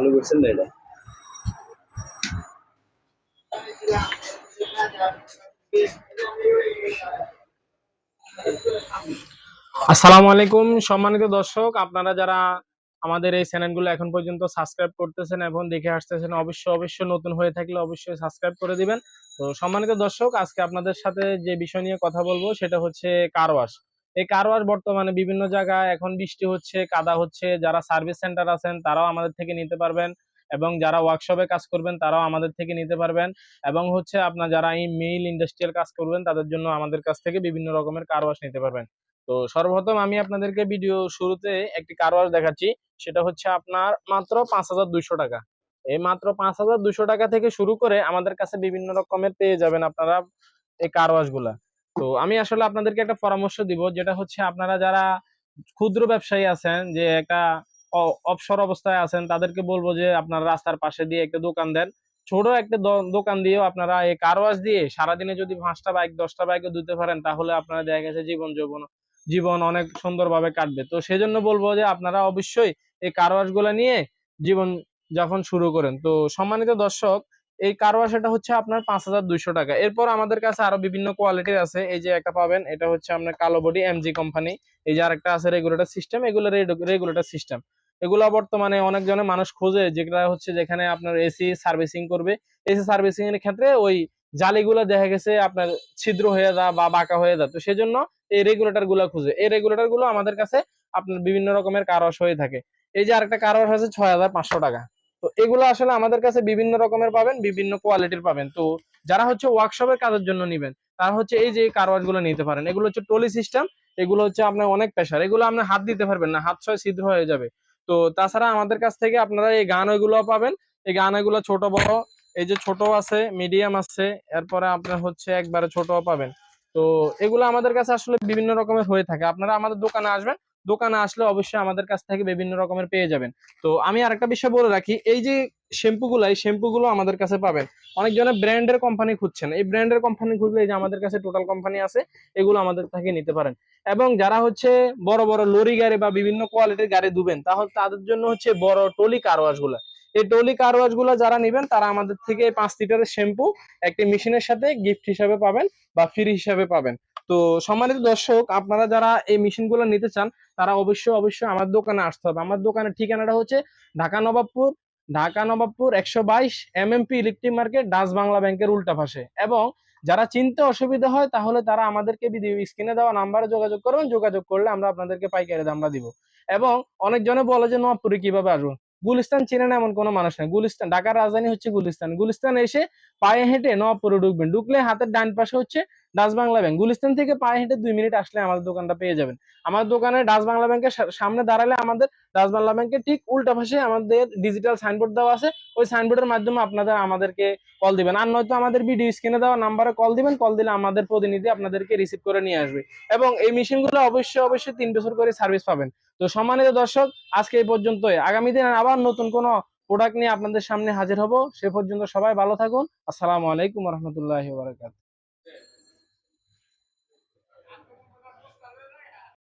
চালু করছেন না এটা? আসসালামু আলাইকুম, সম্মানিত দর্শক, আপনারা যারা আমাদের এই চ্যানেলগুলো এখন পর্যন্ত সাবস্ক্রাইব করতেছেন এবং দেখে আসতেছেন, অবশ্যই অবশ্যই নতুন হয়ে থাকলে অবশ্যই সাবস্ক্রাইব করে দিবেন। তো সম্মানিত দর্শক, আজকে আপনাদের সাথে যে বিষয় নিয়ে কথা বলব, সেটা হচ্ছে কার ওয়াশ এই কার ওয়াশ বর্তমানে বিভিন্ন জায়গায় এখন বৃষ্টি হচ্ছে, কাদা হচ্ছে, যারা সার্ভিস সেন্টার আছেন তারাও আমাদের থেকে নিতে পারবেন এবং যারা ওয়ার্কশপে কাজ করবেন তারাও আমাদের থেকে নিতে পারবেন এবং হচ্ছে আপনার যারা এই মেইল ইন্ডাস্ট্রিয়াল কাজ করবেন তাদের জন্য আমাদের কাছ থেকে বিভিন্ন রকমের কার ওয়াশ নিতে পারবেন। তো সর্বপ্রথম আমি আপনাদেরকে ভিডিও শুরুতে একটি কার ওয়াশ দেখাচ্ছি, সেটা হচ্ছে আপনার মাত্র পাঁচ হাজার দুইশো টাকা। এই মাত্র পাঁচ হাজার দুইশো টাকা থেকে শুরু করে আমাদের কাছে বিভিন্ন রকমের পেয়ে যাবেন আপনারা এই কার ওয়াশগুলা। তো আমি আসলে আপনাদেরকে একটা পরামর্শ দিব, যেটা হচ্ছে আপনারা যারা ক্ষুদ্র ব্যবসায়ী আছেন, যে একটা অবসর অবস্থায় আছেন, তাদেরকে বলব যে আপনারা রাস্তার পাশে দিয়ে একটা দোকান দেন। ছোট একটা দোকান দিয়েও আপনারা এই কার ওয়াশ দিয়ে সারাদিনে যদি পাঁচটা বাইক দশটা বাইকও দিতে পারেন, তাহলে আপনারা দেখা গেছে জীবন যৌবন জীবন অনেক সুন্দরভাবে কাটবে। তো সেজন্য বলব যে আপনারা অবশ্যই এই কার ওয়াশগুলা নিয়ে জীবন যাপন শুরু করেন। তো সম্মানিত দর্শক এই কার ওয়াশ এটা হচ্ছে আপনার পাঁচ হাজার দুইশো টাকা। এরপর আমাদের কাছে আরও বিভিন্ন কোয়ালিটির আছে। এই যে একটা পাবেন, এটা হচ্ছে আপনার কালো বডি এমজি কোম্পানি এই যে আরেকটা আছে রেগুলেটর সিস্টেম এগুলো রেগুলেটর সিস্টেম এগুলো বর্তমানে অনেক জনে মানুষ খোঁজে, যেটা হচ্ছে যেখানে আপনার এসি সার্ভিসিং করবে। এসি সার্ভিসিং এর ক্ষেত্রে ওই জালিগুলো দেখা গেছে আপনার ছিদ্র হয়ে যা বা বাঁকা হয়ে যা। তো সেজন্য এই রেগুলেটরগুলো খুঁজে। এই রেগুলেটরগুলো আমাদের কাছে আপনার বিভিন্ন রকমের কারওয়াশ হয়ে থাকে। এই যে আরেকটা কারওয়াশ আছে ছয় হাজার পাঁচশো টাকা। তো এগুলো আসলে আমাদের কাছে বিভিন্ন রকমের পাবেন, বিভিন্ন কোয়ালিটির পাবেন। তো যারা হচ্ছে ওয়ার্কশপের কাজের জন্য নিবেন, তারা হচ্ছে এই যে কারওয়াশগুলো নিতে পারেন। এগুলো হচ্ছে টলি সিস্টেম এগুলো হচ্ছে আপনার অনেক প্রেশার এগুলো আপনি হাত দিতে পারবেন না, হাত ছয় ছিদ্র হয়ে যাবে। তো তাছাড়া আমাদের কাছ থেকে আপনারা এই গান ওইগুলো পাবেন। এই গান ওইগুলো ছোট, বড়, এই যে ছোট আছে মিডিয়াম আছে, এরপরে আপনার হচ্ছে একবারে ছোট পাবেন। তো এগুলো আমাদের কাছে আসলে বিভিন্ন রকমের হয়ে থাকে। আপনারা আমাদের দোকানে আসবেন দোকানে আসলে অবশ্যই আমাদের কাছ থেকে বিভিন্ন রকমের পেয়ে যাবেন। তো আমি আরেকটা বিষয় বলে রাখি, এই যে শ্যাম্পু গুলো এই শ্যাম্পু গুলো আমাদের কাছে পাবেন। অনেক জনের ব্র্যান্ডের কোম্পানি খুঁজছেন। এই ব্র্যান্ডের কোম্পানি খুঁজলে যে আমাদের কাছে টোটাল কোম্পানি আছে, এগুলো আমাদের থেকে নিতে পারেন। এবং যারা হচ্ছে বড় বড় লরি গাড়ি বা বিভিন্ন কোয়ালিটির গাড়ি দুবেন, তাহলে তাদের জন্য হচ্ছে বড় টলি কারওয়াশগুলা। এই টলি কারওয়াশগুলো যারা নিবেন, তারা আমাদের থেকে পাঁচ লিটারের শ্যাম্পু একটি মেশিনের সাথে গিফট হিসাবে পাবেন বা ফ্রি হিসাবে পাবেন। তো সম্মানিত দর্শক, আপনারা যারা এই মেশিনগুলো নিতে চান, তারা অবশ্যই অবশ্যই আমার দোকানে আসতে হবে। আমার দোকানের ঠিকানাটা হচ্ছে ঢাকা নবাবপুর ঢাকা নবাবপুর একশো বাইশ M M P electric market, Dutch Bangla ব্যাংকের উল্টা পাশে। এবং যারা চিনতে অসুবিধা হয়, তাহলে তারা আমাদেরকে স্ক্রিনে দেওয়া নাম্বারে যোগাযোগ করবেন। যোগাযোগ করলে আমরা আপনাদেরকে পাইকারি দামটা দিব। এবং অনেকজনে বলে যে, নবাবপুরে কীভাবে আসব? গুলিস্তান চেনেন এমন কোনো মানুষ নেই। গুলিস্তান, ঢাকার রাজধানী হচ্ছে গুলিস্তান। গুলিস্তান এসে পায়ে হেঁটে নবাবপুরে ঢুকবেন। ঢুকলে হাতের ডান পাশে হচ্ছে ডাচ বাংলা ব্যাংক গুলিস্তান থেকে পায়ে হেঁটে দুই মিনিট আসলে আমাদের দোকানটা পেয়ে যাবেন। আমার দোকানে ডাচ বাংলা ব্যাংকের সামনে দাঁড়ালে আমাদের ডাচ বাংলা ব্যাংকের ঠিক উল্টা পাশে আমাদের ডিজিটাল সাইনবোর্ড দেওয়া আছে। ওই সাইনবোর্ডের মাধ্যমে আপনাদের আমাদেরকে কল দিবেন। আর নয়তো আমাদের ভিডিও স্ক্রিনে দেওয়া নাম্বারে কল দিবেন। কল দিলে আমাদের প্রতিনিধি আপনাদেরকে রিসিভ করে নিয়ে আসবে। এবং এই মেশিনগুলো অবশ্যই অবশ্যই তিন বছর করে সার্ভিস পাবেন। তো সম্মানিত দর্শক, আজকে এই পর্যন্তই। আগামী দিন আবার নতুন কোনো প্রোডাক্ট নিয়ে আপনাদের সামনে হাজির হব। সে পর্যন্ত সবাই ভালো থাকুন। আসসালামু আলাইকুম রহমতুল্লাহ বারাকাত